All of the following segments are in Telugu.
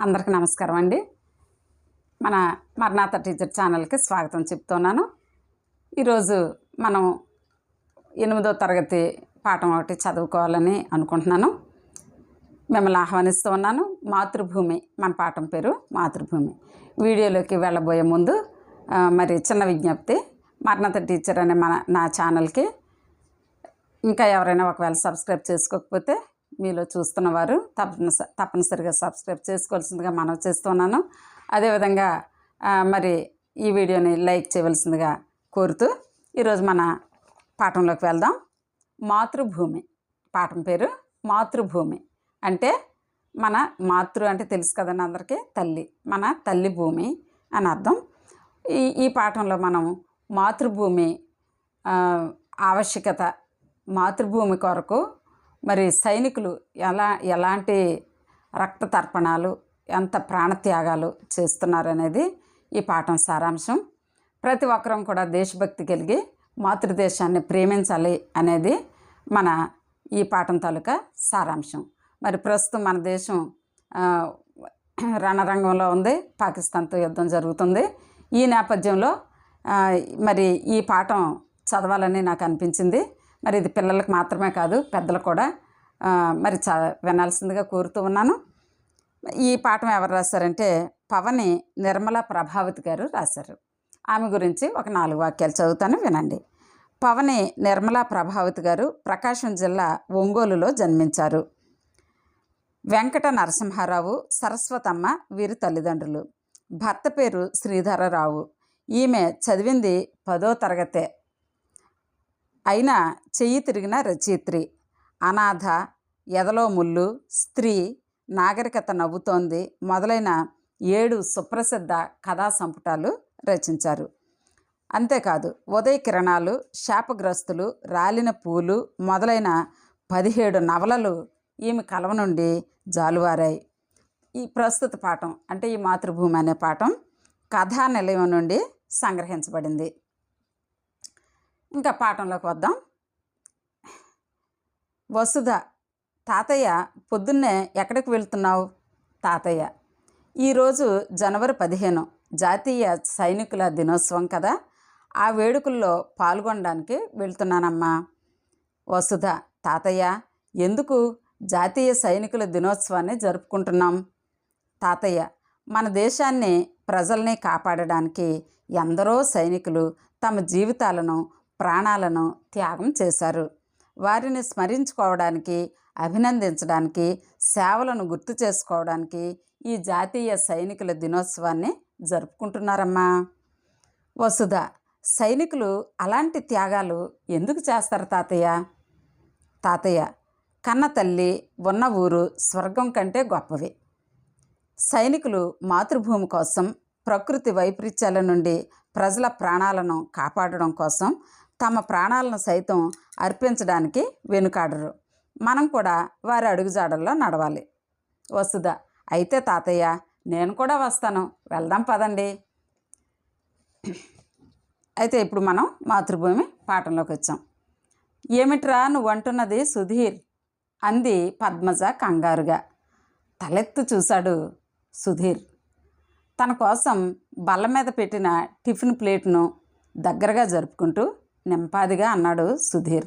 అందరికీ నమస్కారం అండి. మన మర్నాథ టీచర్ ఛానల్కి స్వాగతం చెప్తున్నాను. ఈరోజు మనం ఎనిమిదో తరగతి పాఠం ఒకటి చదువుకోవాలని అనుకుంటున్నాను. మిమ్మల్ని ఆహ్వానిస్తూ ఉన్నాను. మాతృభూమి మన పాఠం పేరు మాతృభూమి. వీడియోలోకి వెళ్ళబోయే ముందు మరి చిన్న విజ్ఞప్తి మర్నాథ టీచర్ అనే మన నా ఛానల్కి ఇంకా ఎవరైనా ఒకవేళ సబ్స్క్రైబ్ చేసుకోకపోతే మీలో చూస్తున్నవారు తప్పనిస తప్పనిసరిగా సబ్స్క్రైబ్ చేసుకోవాల్సిందిగా మనం చేస్తున్నాను. అదేవిధంగా మరి ఈ వీడియోని లైక్ చేయవలసిందిగా కోరుతూ ఈరోజు మన పాఠంలోకి వెళ్దాం. మాతృభూమి పాఠం పేరు మాతృభూమి. అంటే మన మాతృ అంటే తెలుసు కదండి అందరికీ తల్లి. మన తల్లి భూమి అని అర్థం. ఈ ఈ పాఠంలో మనం మాతృభూమి ఆవశ్యకత మాతృభూమి కొరకు మరి సైనికులు ఎలా ఎలాంటి రక్త తర్పణాలు ఎంత ప్రాణత్యాగాలు చేస్తున్నారనేది ఈ పాఠం సారాంశం. ప్రతి ఒక్కరం కూడా దేశభక్తి కలిగి మాతృదేశాన్ని ప్రేమించాలి అనేది మన ఈ పాఠం తాలూకా సారాంశం. మరి ప్రస్తుతం మన దేశం రణరంగంలో ఉంది పాకిస్తాన్తో యుద్ధం జరుగుతుంది. ఈ నేపథ్యంలో మరి ఈ పాఠం చదవాలని నాకు అనిపించింది. మరి ఇది పిల్లలకు మాత్రమే కాదు పెద్దలు కూడా మరి చ వినాల్సిందిగా కోరుతూ ఉన్నాను. ఈ పాఠం ఎవరు రాశారంటే పవని నిర్మల ప్రభావతి గారు రాశారు. ఆమె గురించి ఒక నాలుగు వాక్యాలు చదువుతాను వినండి. పవని నిర్మలా ప్రభావతి గారు ప్రకాశం జిల్లా ఒంగోలులో జన్మించారు. వెంకట నరసింహారావు సరస్వతమ్మ వీరి తల్లిదండ్రులు. భర్త పేరు శ్రీధరరావు. ఈమె చదివింది పదో తరగతే అయినా చెయ్యి తిరిగిన రచయిత్రి. అనాథ ఎదలో ముళ్ళు స్త్రీ నాగరికత నవ్వుతోంది మొదలైన ఏడు సుప్రసిద్ధ కథా సంపుటాలు రచించారు. అంతేకాదు ఉదయ కిరణాలు శాపగ్రస్తులు రాలిన పూలు మొదలైన పదిహేడు నవలలు ఈమె కలవ నుండి జాలువారాయి. ఈ ప్రస్తుత పాఠం అంటే ఈ మాతృభూమి అనే పాఠం కథా నిలయం నుండి సంగ్రహించబడింది. ఇంకా పాఠంలోకి వద్దాం. వసుధ తాతయ్య పొద్దున్నే ఎక్కడికి వెళ్తున్నావు? తాతయ్య ఈరోజు జనవరి పదిహేను జాతీయ సైనికుల దినోత్సవం కదా? ఆ వేడుకల్లో పాల్గొనడానికి వెళ్తున్నానమ్మా. వసుధ తాతయ్య ఎందుకు జాతీయ సైనికుల దినోత్సవాన్ని జరుపుకుంటున్నాం? తాతయ్య మన దేశాన్ని ప్రజల్ని కాపాడడానికి ఎందరో సైనికులు తమ జీవితాలను ప్రాణాలను త్యాగం చేశారు. వారిని స్మరించుకోవడానికి అభినందించడానికి సేవలను గుర్తు చేసుకోవడానికి ఈ జాతీయ సైనికుల దినోత్సవాన్ని జరుపుకుంటున్నారమ్మా. వసుధ సైనికులు అలాంటి త్యాగాలు ఎందుకు చేస్తారు తాతయ్య? తాతయ్య కన్న తల్లి ఉన్న ఊరు స్వర్గం కంటే గొప్పవి. సైనికులు మాతృభూమి కోసం ప్రకృతి వైపరీత్యాల నుండి ప్రజల ప్రాణాలను కాపాడడం కోసం తమ ప్రాణాలను సైతం అర్పించడానికి వెనుకాడరు. మనం కూడా వారి అడుగుజాడల్లో నడవాలి. వస్తుందా అయితే తాతయ్య నేను కూడా వస్తాను. వెళ్దాం పదండి. అయితే ఇప్పుడు మనం మాతృభూమి పాఠంలోకి వచ్చాం ఏమిట్రా నువ్వు అంటున్నది సుధీర్? అంది పద్మజ కంగారుగా. తలెత్తు చూశాడు సుధీర్. తన కోసం బల్ల మీద పెట్టిన టిఫిన్ ప్లేట్ను దగ్గరగా జరుపుకుంటూ నింపాదిగా అన్నాడు సుధీర్.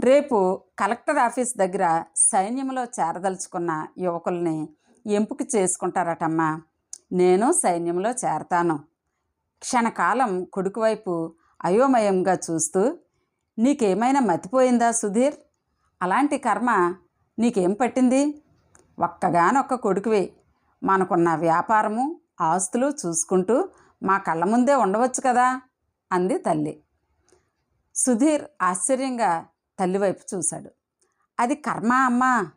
రేపు కలెక్టర్ ఆఫీస్ దగ్గర సైన్యంలో చేరదలుచుకున్న యువకుల్ని ఎంపిక చేసుకుంటారటమ్మా. నేను సైన్యంలో చేరతాను. క్షణకాలం కొడుకువైపు అయోమయంగా చూస్తూ నీకేమైనా మతిపోయిందా సుధీర్? అలాంటి కర్మ నీకేం పట్టింది? ఒక్కగానొక్క కొడుకువి మనకున్న వ్యాపారము ఆస్తులు చూసుకుంటూ మా కళ్ళ ముందే ఉండవచ్చు కదా? అంది తల్లి. సుధీర్ ఆశ్చర్యంగా తల్లివైపు చూశాడు. అది కర్మ అమ్మా.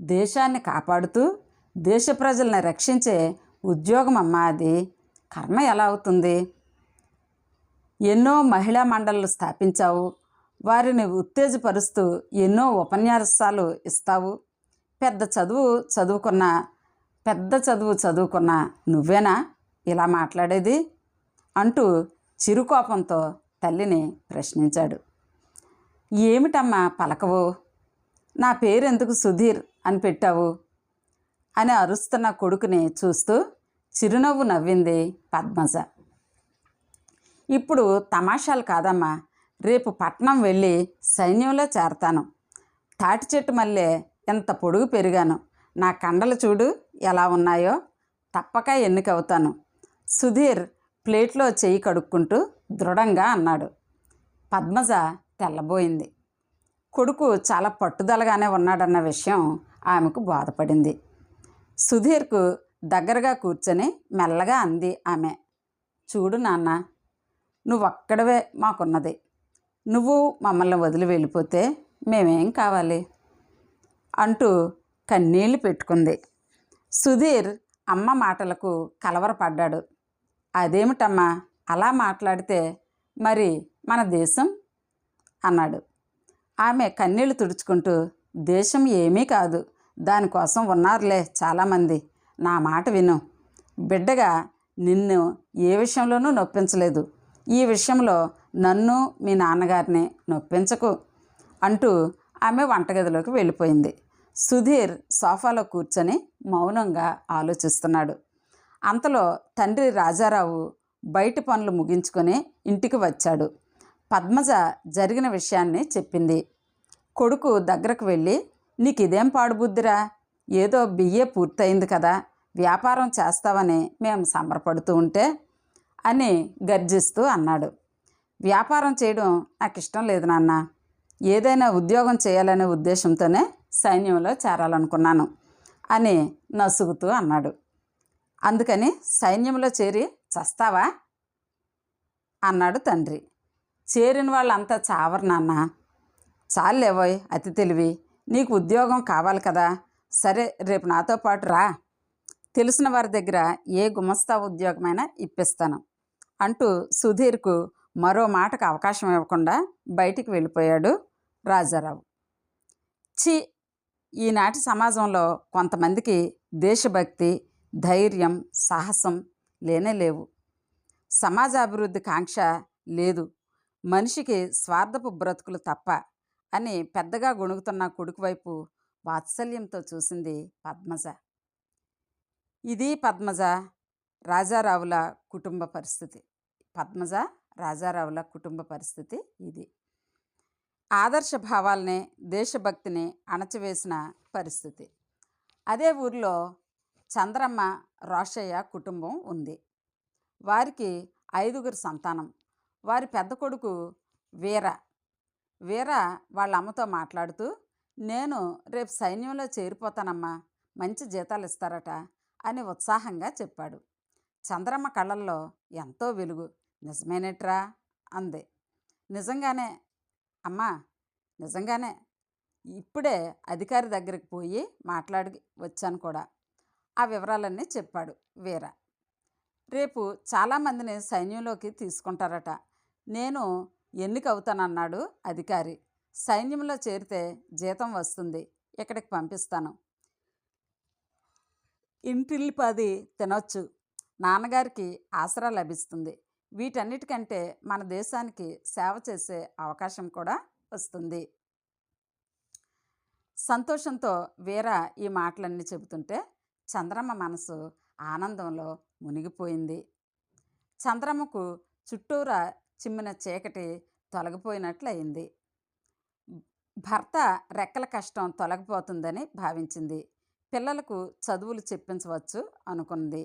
దేశాన్ని కాపాడుతూ దేశ ప్రజల్ని రక్షించే ఉద్యోగం అమ్మా అది. కర్మ ఎలా అవుతుంది? ఎన్నో మహిళా మండళ్ళు స్థాపించావు. వారిని ఉత్తేజపరుస్తూ ఎన్నో ఉపన్యాసాలు ఇస్తావు. పెద్ద చదువు చదువుకున్న పెద్ద చదువు చదువుకున్న నువ్వేనా? ఇలా మాట్లాడేది? అంటూ చిరుకోపంతో తల్లిని ప్రశ్నించాడు. ఏమిటమ్మా పలకవు? నా పేరెందుకు సుధీర్ అని పెట్టావు అని అరుస్తున్న కొడుకుని చూస్తూ చిరునవ్వు నవ్వింది పద్మజ. ఇప్పుడు తమాషాలు కాదమ్మా. రేపు పట్నం వెళ్ళి సైన్యంలో చేరతాను. తాటి చెట్టు మల్లె ఎంత పొడుగు పెరిగాను. నా కండలు చూడు ఎలా ఉన్నాయో. తప్పక ఎన్నికవుతాను. సుధీర్ ప్లేట్లో చెయ్యి కడుక్కుంటూ దృఢంగా అన్నాడు. పద్మజ తెల్లబోయింది. కొడుకు చాలా పట్టుదలగానే ఉన్నాడన్న విషయం ఆమెకు బాధపడింది. సుధీర్కు దగ్గరగా కూర్చొని మెల్లగా అంది ఆమె. చూడు నాన్న నువ్వొక్కడవే మాకున్నది. నువ్వు మమ్మల్ని వదిలి వెళ్ళిపోతే మేమేం కావాలి? అంటూ కన్నీళ్ళు పెట్టుకుంది. సుధీర్ అమ్మ మాటలకు కలవరపడ్డాడు. అదేమిటమ్మా అలా మాట్లాడితే మరి మన దేశం? అన్నాడు. ఆమె కన్నీళ్ళు తుడుచుకుంటూ దేశం ఏమీ కాదు దానికోసం ఉన్నారులే చాలామంది. నా మాట విను. బిడ్డగా నిన్ను ఏ విషయంలోనూ నొప్పించలేదు. ఈ విషయంలో నన్ను మీ నాన్నగారిని నొప్పించకు అంటూ ఆమె వంటగదిలోకి వెళ్ళిపోయింది. సుధీర్ సోఫాలో కూర్చొని మౌనంగా ఆలోచిస్తున్నాడు. అంతలో తండ్రి రాజారావు బయటి పనులు ముగించుకొని ఇంటికి వచ్చాడు. పద్మజ జరిగిన విషయాన్ని చెప్పింది. కొడుకు దగ్గరకు వెళ్ళి నీకు ఇదేం పాడుబుద్ధిరా ఏదో బిఏ పూర్తయింది కదా వ్యాపారం చేస్తావని మేము సంబరపడుతూ ఉంటే అని గర్జిస్తూ అన్నాడు. వ్యాపారం చేయడం నాకు ఇష్టం లేదు నాన్న. ఏదైనా ఉద్యోగం చేయాలనే ఉద్దేశంతోనే సైన్యంలో చేరాలనుకున్నాను అని నసుగుతూ అన్నాడు. అందుకని సైన్యంలో చేరి చస్తావా? అన్నాడు తండ్రి. చేరిన వాళ్ళంతా చావరు నాన్న. చాలేవోయ్ అతి తెలివి. నీకు ఉద్యోగం కావాలి కదా. సరే రేపు నాతో పాటు రా. తెలిసిన వారి దగ్గర ఏ గుమస్తా ఉద్యోగమైనా ఇప్పిస్తాను అంటూ సుధీర్కు మరో మాటకు అవకాశం ఇవ్వకుండా బయటికి వెళ్ళిపోయాడు రాజారావు. చి ఈనాటి సమాజంలో కొంతమందికి దేశభక్తి ధైర్యం సాహసం లేనే లేవు. సమాజాభివృద్ధి కాంక్ష లేదు. మనిషికి స్వార్థపు బ్రతుకులు తప్ప అని పెద్దగా గొణుగుతున్న కొడుకు వైపు వాత్సల్యంతో చూసింది పద్మజ. ఇది పద్మజ రాజారావుల కుటుంబ పరిస్థితి. పద్మజ రాజారావుల కుటుంబ పరిస్థితి ఇది. ఆదర్శ భావాల్ని దేశభక్తిని అణచివేసిన పరిస్థితి. అదే ఊర్లో చంద్రమ్మ రోషయ్య కుటుంబం ఉంది. వారికి ఐదుగురు సంతానం. వారి పెద్ద కొడుకు వీర. వీర వాళ్ళ అమ్మతో మాట్లాడుతూ నేను రేపు సైన్యంలో చేరిపోతానమ్మా. మంచి జీతాలు ఇస్తారట అని ఉత్సాహంగా చెప్పాడు. చంద్రమ్మ కళ్ళల్లో ఎంతో వెలుగు. నిజమేనేట్రా అంది. నిజంగానే అమ్మా నిజంగానే. ఇప్పుడే అధికారి దగ్గరికి పోయి మాట్లాడి వచ్చాను కూడా. ఆ వివరాలన్నీ చెప్పాడు వీర. రేపు చాలామందిని సైన్యంలోకి తీసుకుంటారట. నేను ఎన్నికవుతానన్నాడు అధికారి. సైన్యంలో చేరితే జీతం వస్తుంది. ఇక్కడికి పంపిస్తాను. ఇంటిల్లిపాది తినొచ్చు. నాన్నగారికి ఆసరా లభిస్తుంది. వీటన్నిటికంటే మన దేశానికి సేవ చేసే అవకాశం కూడా వస్తుంది. సంతోషంతో వీర ఈ మాటలన్నీ చెబుతుంటే చంద్రమ్మ మనసు ఆనందంలో మునిగిపోయింది. చంద్రమ్మకు చుట్టూరా చిమ్మిన చీకటి తొలగిపోయినట్లయింది. భర్త రెక్కల కష్టం తొలగిపోతుందని భావించింది. పిల్లలకు చదువులు చెప్పించవచ్చు అనుకుంది.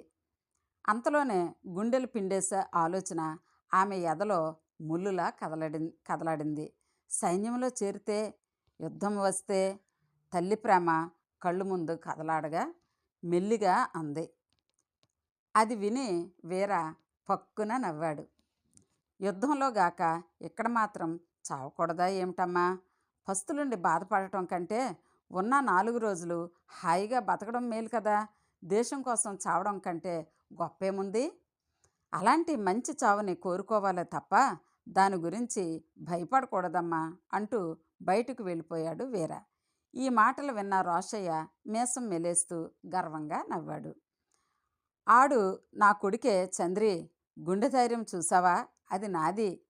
అంతలోనే గుండెలు పిండేసే ఆలోచన ఆమె ఎదలో ముల్లులా కదలడి కదలాడింది. సైన్యంలో చేరితే యుద్ధం వస్తే తల్లి ప్రేమ కళ్ళు ముందు కదలాడగా మెల్లిగా అంది. అది విని వీర పక్కున నవ్వాడు. యుద్ధంలో గాక ఇక్కడ మాత్రం చావకూడదా ఏమిటమ్మా? పస్తులుండి బాధపడటం కంటే ఉన్న నాలుగు రోజులు హాయిగా బతకడం మేలు కదా? దేశం కోసం చావడం కంటే గొప్పేముంది? అలాంటి మంచి చావుని కోరుకోవాలే తప్ప దాని గురించి భయపడకూడదమ్మా అంటూ బయటకు వెళ్ళిపోయాడు వీర. ఈ మాటలు విన్న రోషయ్య మీసం మెలేస్తూ గర్వంగా నవ్వాడు. ఆడు నా కొడుకే చంద్రి గుండె ధైర్యం చూసావా? అది నాది.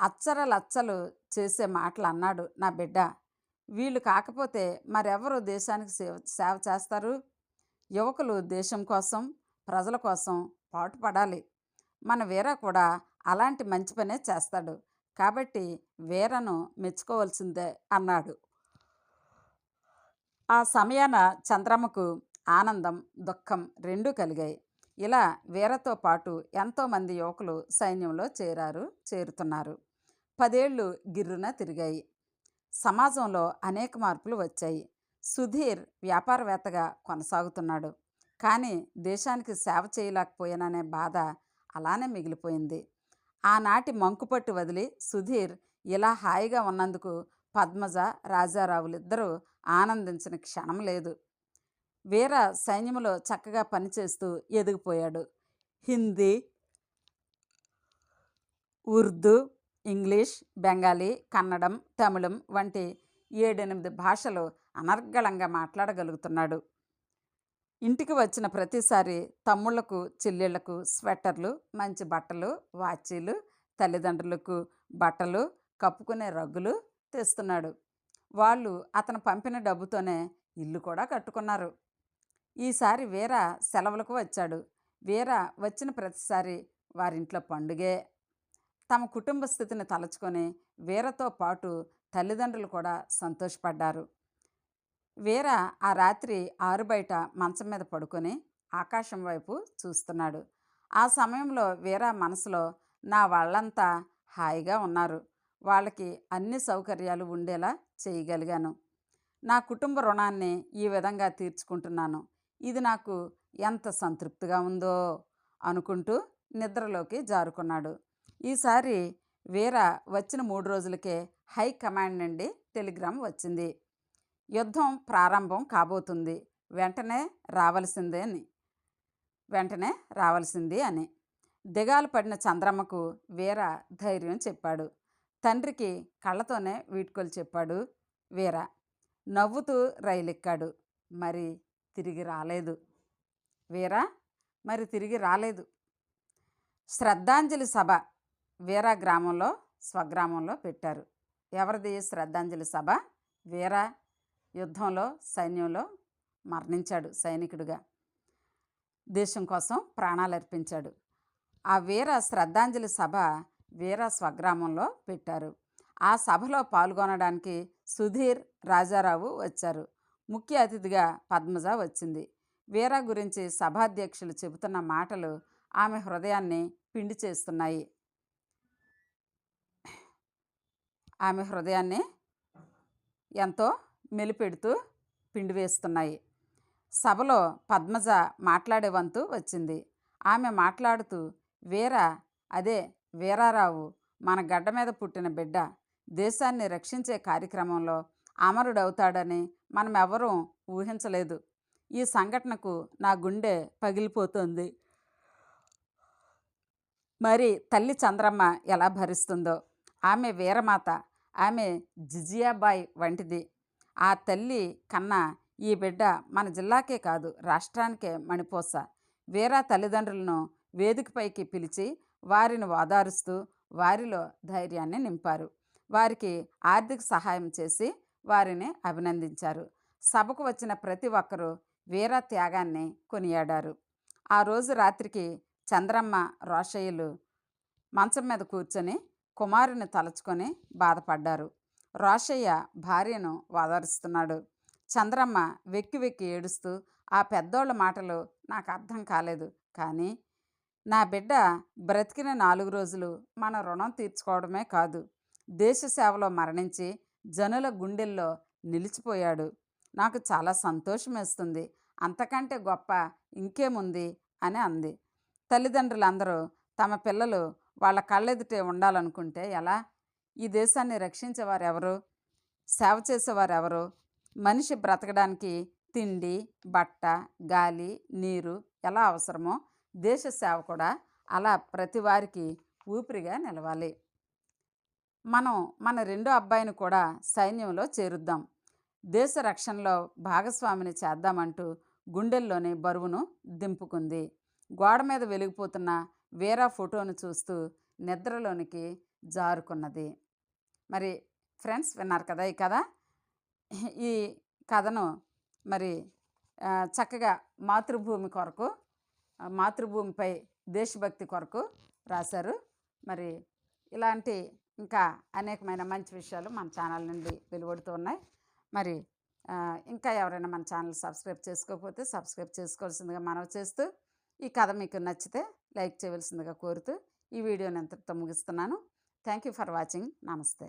అచ్చరలచ్చలు చేసే మాటలు అన్నాడు నా బిడ్డ. వీళ్ళు కాకపోతే మరెవరు దేశానికి సేవ సేవ చేస్తారు? యువకులు దేశం కోసం ప్రజల కోసం పాటుపడాలి. మన వీర కూడా అలాంటి మంచి పనే చేస్తాడు. కాబట్టి వీరను మెచ్చుకోవాల్సిందే అన్నాడు. ఆ సమయాన చంద్రమ్మకు ఆనందం దుఃఖం రెండూ కలిగాయి. ఇలా వీరతో పాటు ఎంతోమంది యువకులు సైన్యంలో చేరారు చేరుతున్నారు. పదేళ్ళు గిర్రున తిరిగాయి. సమాజంలో అనేక మార్పులు వచ్చాయి. సుధీర్ వ్యాపారవేత్తగా కొనసాగుతున్నాడు. కానీ దేశానికి సేవ చేయలేకపోయాననే బాధ అలానే మిగిలిపోయింది. ఆనాటి మంకుపట్టు వదిలి సుధీర్ ఇలా హాయిగా ఉన్నందుకు పద్మజ రాజారావులిద్దరూ ఆనందించిన క్షణం లేదు. వీర సైన్యంలో చక్కగా పనిచేస్తూ ఎదిగిపోయాడు. హిందీ ఉర్దూ ఇంగ్లీష్ బెంగాలీ కన్నడం తమిళం వంటి ఏడెనిమిది భాషలు అనర్గళంగా మాట్లాడగలుగుతున్నాడు. ఇంటికి వచ్చిన ప్రతిసారి తమ్ముళ్ళకు చెల్లెళ్ళకు స్వెటర్లు మంచి బట్టలు వాచీలు తల్లిదండ్రులకు బట్టలు కప్పుకునే రగ్గులు తెస్తున్నాడు. వాళ్ళు అతను పంపిన డబ్బుతోనే ఇల్లు కూడా కట్టుకున్నారు. ఈసారి వీర సెలవులకు వచ్చాడు. వీర వచ్చిన ప్రతిసారి వారింట్లో పండుగే. తమ కుటుంబ స్థితిని తలుచుకొని వీరతో పాటు తల్లిదండ్రులు కూడా సంతోషపడ్డారు. వీర ఆ రాత్రి ఆరు బయట మంచం మీద పడుకొని ఆకాశం వైపు చూస్తున్నాడు. ఆ సమయంలో వీర మనసులో నా వాళ్ళంతా హాయిగా ఉన్నారు. వాళ్ళకి అన్ని సౌకర్యాలు ఉండేలా చేయగలిగాను. నా కుటుంబ రుణాన్ని ఈ విధంగా తీర్చుకుంటున్నాను. ఇది నాకు ఎంత సంతృప్తిగా ఉందో అనుకుంటూ నిద్రలోకి జారుకున్నాడు. ఈసారి వీర వచ్చిన మూడు రోజులకే హై కమాండ్ నుండి టెలిగ్రామ్ వచ్చింది. యుద్ధం ప్రారంభం కాబోతుంది. వెంటనే రావలసిందే అని వెంటనే రావాల్సింది అని దిగాలు పడిన చంద్రమ్మకు వీర ధైర్యం చెప్పాడు. తండ్రికి కళ్ళతోనే వీడ్కోలు చెప్పాడు వీర. నవ్వుతూ రైలెక్కాడు. మరి తిరిగి రాలేదు. వీర మరి తిరిగి రాలేదు. శ్రద్ధాంజలి సభ వీర గ్రామంలో స్వగ్రామంలో పెట్టారు. ఎవరిది శ్రద్ధాంజలి సభ? వీర యుద్ధంలో సైన్యంలో మరణించాడు సైనికుడిగా. దేశం కోసం ప్రాణాలు అర్పించాడు ఆ వీర శ్రద్ధాంజలి సభ వీర స్వగ్రామంలో పెట్టారు. ఆ సభలో పాల్గొనడానికి సుధీర్ రాజారావు వచ్చారు. ముఖ్య అతిథిగా పద్మజ వచ్చింది. వీర గురించి సభాధ్యక్షులు చెబుతున్న మాటలు ఆమె హృదయాన్ని పిండి చేస్తున్నాయి. ఆమె హృదయాన్ని ఎంతో మెలిపెడుతూ పిండి వేస్తున్నాయి. సభలో పద్మజ మాట్లాడే వంతు వచ్చింది. ఆమె మాట్లాడుతూ వీర అదే వీరారావు మన గడ్డ మీద పుట్టిన బిడ్డ దేశాన్ని రక్షించే కార్యక్రమంలో అమరుడవుతాడని మనం ఊహించలేదు. ఈ సంఘటనకు నా గుండె పగిలిపోతుంది. మరి తల్లి చంద్రమ్మ ఎలా భరిస్తుందో? ఆమె వీరమాత ఆమె జిజియాబాయ్ వంటిది. ఆ తల్లి కన్నా ఈ బిడ్డ మన జిల్లాకే కాదు రాష్ట్రానికే మణిపోస. వీర తల్లిదండ్రులను వేదికపైకి పిలిచి వారిని ఓదారుస్తూ వారిలో ధైర్యాన్ని నింపారు. వారికి ఆర్థిక సహాయం చేసి వారిని అభినందించారు. సభకు వచ్చిన ప్రతి ఒక్కరూ వీర త్యాగాన్ని కొనియాడారు. ఆ రోజు రాత్రికి చంద్రమ్మ రోషయ్యలు మంచం మీద కూర్చొని కుమారుని తలుచుకొని బాధపడ్డారు. రోషయ్య భార్యను ఓదారుస్తున్నాడు. చంద్రమ్మ వెక్కి వెక్కి ఏడుస్తూ ఆ పెద్దోళ్ళ మాటలు నాకు అర్థం కాలేదు. కానీ నా బిడ్డ బ్రతికిన నాలుగు రోజులు మన రుణం తీర్చుకోవడమే కాదు. దేశ సేవలో మరణించి జనుల గుండెల్లో నిలిచిపోయాడు. నాకు చాలా సంతోషం వేస్తుంది అంతకంటే గొప్ప ఇంకేముంది? అని అంది. తల్లిదండ్రులందరూ తమ పిల్లలు వాళ్ళ కళ్ళెదుటే ఉండాలనుకుంటే ఎలా? ఈ దేశాన్ని రక్షించేవారెవరు? సేవ చేసేవారెవరు? మనిషి బ్రతకడానికి తిండి బట్ట గాలి నీరు ఎలా అవసరమో దేశ సేవ కూడా అలా ప్రతి వారికి ఊపిరిగా నిలవాలి. మనం మన రెండో అబ్బాయిని కూడా సైన్యంలో చేరుద్దాం. దేశ రక్షణలో భాగస్వామిని చేద్దామంటూ గుండెల్లోని బరువును దింపుకుంది. గోడ మీద వెలిగిపోతున్న వేరా ఫోటోను చూస్తూ నిద్రలోనికి జారుకున్నది. మరి ఫ్రెండ్స్ విన్నారు కదా ఈ కథ? ఈ కథను మరి చక్కగా మాతృభూమి కొరకు మాతృభూమిపై దేశభక్తి కొరకు రాశారు. మరి ఇలాంటి ఇంకా అనేకమైన మంచి విషయాలు మన ఛానల్ నుండి వెలువడుతూ ఉన్నాయి. మరి ఇంకా ఎవరైనా మన ఛానల్ సబ్స్క్రైబ్ చేసుకోకపోతే సబ్స్క్రైబ్ చేసుకోవాల్సిందిగా మనవి చేస్తూ ఈ కథ మీకు నచ్చితే లైక్ చేయవలసిందిగా కోరుతూ ఈ వీడియోని ఎంతటితో ముగిస్తున్నాను. Thank you for watching. నమస్తే.